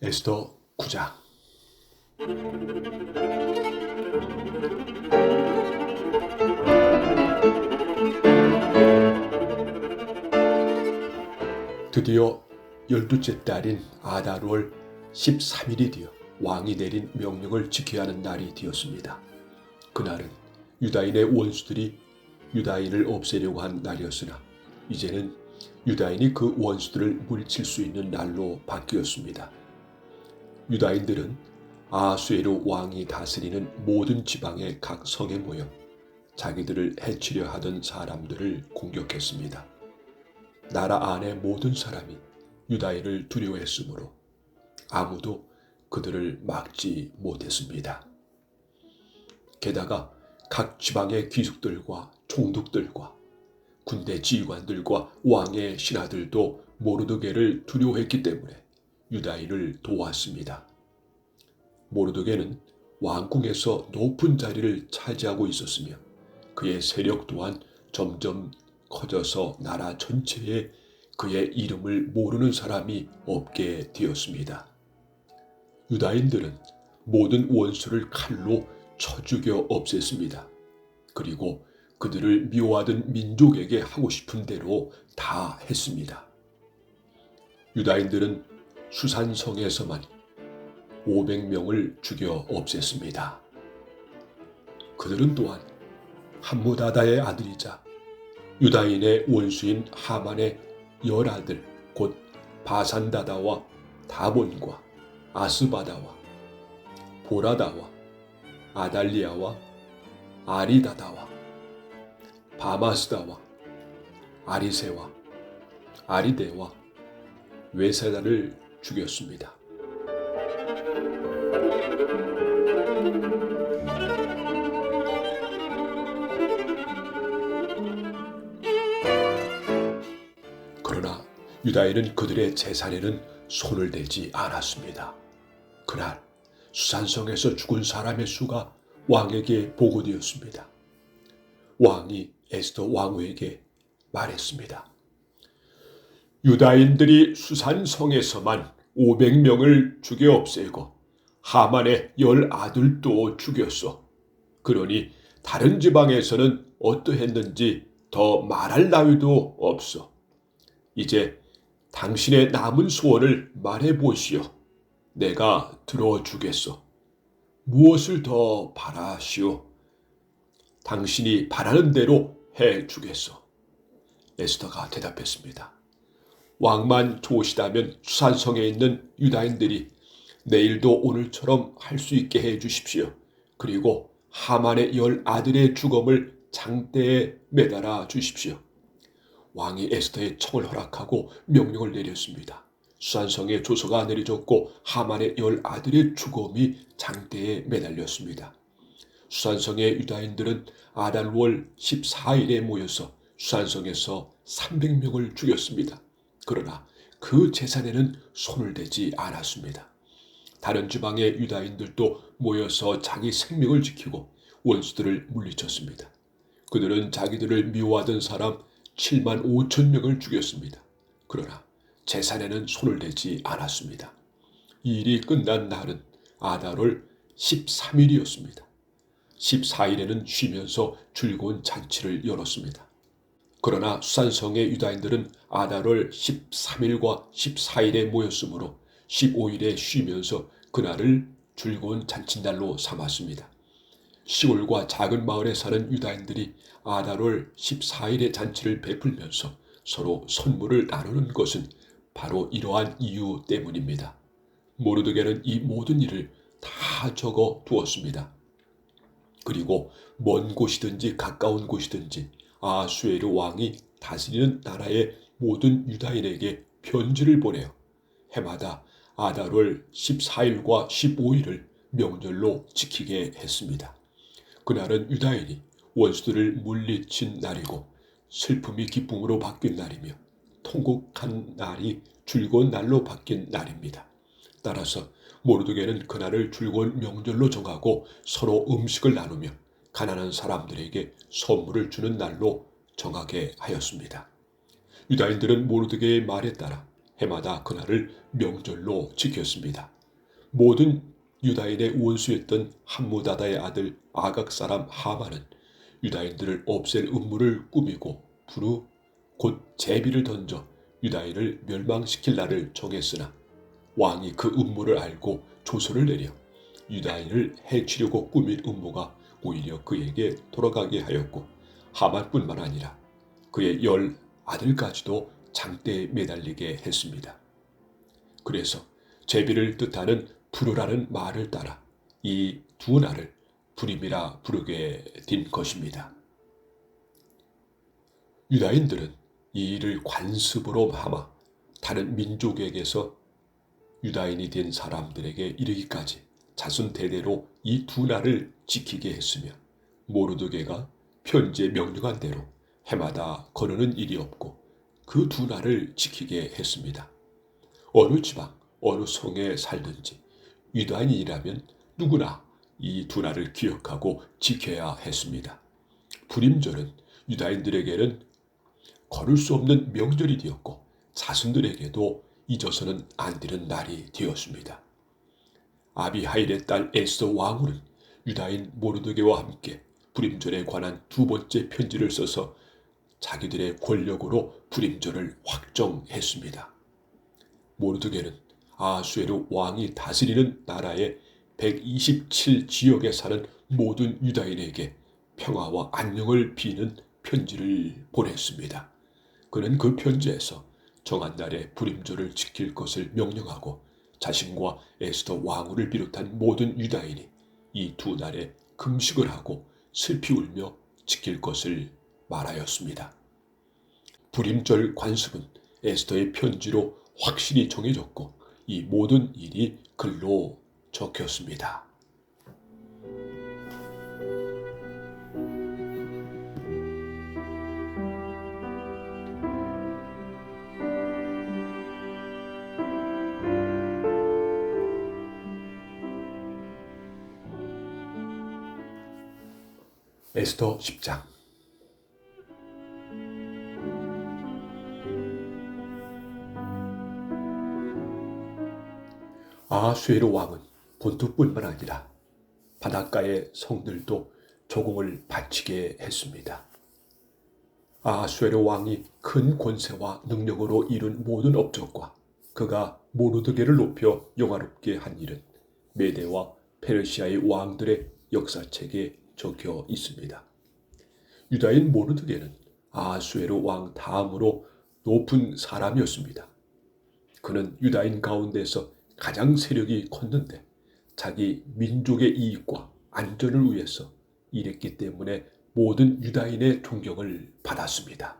에스더 9장 드디어 열두째 달인 아달월 13일이 되어 왕이 내린 명령을 지켜야 하는 날이 되었습니다. 그날은 유다인의 원수들이 유다인을 없애려고 한 날이었으나 이제는 유다인이 그 원수들을 물칠 수 있는 날로 바뀌었습니다. 유다인들은 아수에로 왕이 다스리는 모든 지방의 각 성에 모여 자기들을 해치려 하던 사람들을 공격했습니다. 나라 안의 모든 사람이 유다인을 두려워했으므로 아무도 그들을 막지 못했습니다. 게다가 각 지방의 귀숙들과 총독들과 군대 지휘관들과 왕의 신하들도 모르드게를 두려워했기 때문에 유다인을 도왔습니다. 모르드게는 왕궁에서 높은 자리를 차지하고 있었으며 그의 세력 또한 점점 커져서 나라 전체에 그의 이름을 모르는 사람이 없게 되었습니다. 유다인들은 모든 원수를 칼로 쳐 죽여 없앴습니다. 그리고 그들을 미워하던 민족에게 하고 싶은 대로 다 했습니다. 유다인들은 수산성에서만 500명을 죽여 없앴습니다. 그들은 또한 함무다다의 아들이자 유다인의 원수인 하만의 열 아들 곧 바산다다와 다본과 아스바다와 보라다와 아달리아와 아리다다와 바마스다와 아리세와 아리데와 외세다를 죽였습니다. 그러나 유다인은 그들의 재산에는 손을 대지 않았습니다. 그날 수산성에서 죽은 사람의 수가 왕에게 보고되었습니다. 왕이 에스더 왕후에게 말했습니다. 유다인들이 수산성에서만 500명을 죽여 없애고 하만의 열 아들도 죽였어. 그러니 다른 지방에서는 어떠했는지 더 말할 나위도 없어. 이제 당신의 남은 소원을 말해 보시오. 내가 들어주겠소. 무엇을 더 바라시오? 당신이 바라는 대로 해 주겠소. 에스더가 대답했습니다. 왕만 좋으시다면 수산성에 있는 유다인들이 내일도 오늘처럼 할 수 있게 해 주십시오. 그리고 하만의 열 아들의 죽음을 장대에 매달아 주십시오. 왕이 에스더의 청을 허락하고 명령을 내렸습니다. 수산성에 조서가 내려졌고 하만의 열 아들의 죽음이 장대에 매달렸습니다. 수산성의 유다인들은 아달월 14일에 모여서 수산성에서 300명을 죽였습니다. 그러나 그 재산에는 손을 대지 않았습니다. 다른 지방의 유다인들도 모여서 자기 생명을 지키고 원수들을 물리쳤습니다. 그들은 자기들을 미워하던 사람 7만 5천 명을 죽였습니다. 그러나 재산에는 손을 대지 않았습니다. 이 일이 끝난 날은 아달월 13일이었습니다. 14일에는 쉬면서 즐거운 잔치를 열었습니다. 그러나 수산성의 유다인들은 아달월 13일과 14일에 모였으므로 15일에 쉬면서 그날을 즐거운 잔칫날로 삼았습니다. 시골과 작은 마을에 사는 유다인들이 아달월 14일의 잔치를 베풀면서 서로 선물을 나누는 것은 바로 이러한 이유 때문입니다. 모르드게는 이 모든 일을 다 적어 두었습니다. 그리고 먼 곳이든지 가까운 곳이든지 아수에르 왕이 다스리는 나라의 모든 유다인에게 편지를 보내어 해마다 아달월 14일과 15일을 명절로 지키게 했습니다. 그날은 유다인이 원수들을 물리친 날이고 슬픔이 기쁨으로 바뀐 날이며 통곡한 날이 즐거운 날로 바뀐 날입니다. 따라서 모르드게는 그날을 즐거운 명절로 정하고 서로 음식을 나누며 가난한 사람들에게 선물을 주는 날로 정하게 하였습니다. 유다인들은 모르드게의 말에 따라 해마다 그날을 명절로 지켰습니다. 모든 유다인의 원수였던 함무다다의 아들 아각 사람 하만은 유다인들을 없앨 음모를 꾸미고 부르 곧 제비를 던져 유다인을 멸망시킬 날을 정했으나 왕이 그 음모를 알고 조서를 내려 유다인을 해치려고 꾸민 음모가 오히려 그에게 돌아가게 하였고 하만뿐만 아니라 그의 열 아들까지도 장대에 매달리게 했습니다. 그래서 제비를 뜻하는 부르라는 말을 따라 이 두 날을 불임이라 부르게 된 것입니다. 유다인들은 이 일을 관습으로 삼아 다른 민족에게서 유다인이 된 사람들에게 이르기까지 자손 대대로 이 두 날을 지키게 했으며 모르드게가 편지에 명령한 대로 해마다 거르는 일이 없고 그 두 날을 지키게 했습니다. 어느 지방, 어느 성에 살든지 유다인이라면 누구나 이 두 날을 기억하고 지켜야 했습니다. 불임절은 유다인들에게는 거를 수 없는 명절이 되었고 자손들에게도 잊어서는 안 되는 날이 되었습니다. 아비하일의 딸 에스더 왕후는 유다인 모르드게와 함께 불임절에 관한 두 번째 편지를 써서 자기들의 권력으로 불임절을 확정했습니다. 모르드게는 아수에르 왕이 다스리는 나라의 127지역에 사는 모든 유다인에게 평화와 안녕을 비는 편지를 보냈습니다. 그는 그 편지에서 정한 날에 불임절을 지킬 것을 명령하고 자신과 에스더 왕후를 비롯한 모든 유다인이 이 두 날에 금식을 하고 슬피 울며 지킬 것을 말하였습니다. 불임절 관습은 에스더의 편지로 확실히 정해졌고 이 모든 일이 글로 적혔습니다. 에스더 10장 아수에르 왕은 본토뿐만 아니라 바닷가의 성들도 조공을 바치게 했습니다. 아수에르 왕이 큰 권세와 능력으로 이룬 모든 업적과 그가 모르드게를 높여 영화롭게 한 일은 메대와 페르시아의 왕들의 역사책에 적혀 있습니다. 유다인 모르드게는 아수에르 왕 다음으로 높은 사람이었습니다. 그는 유다인 가운데서 가장 세력이 컸는데 자기 민족의 이익과 안전을 위해서 일했기 때문에 모든 유다인의 존경을 받았습니다.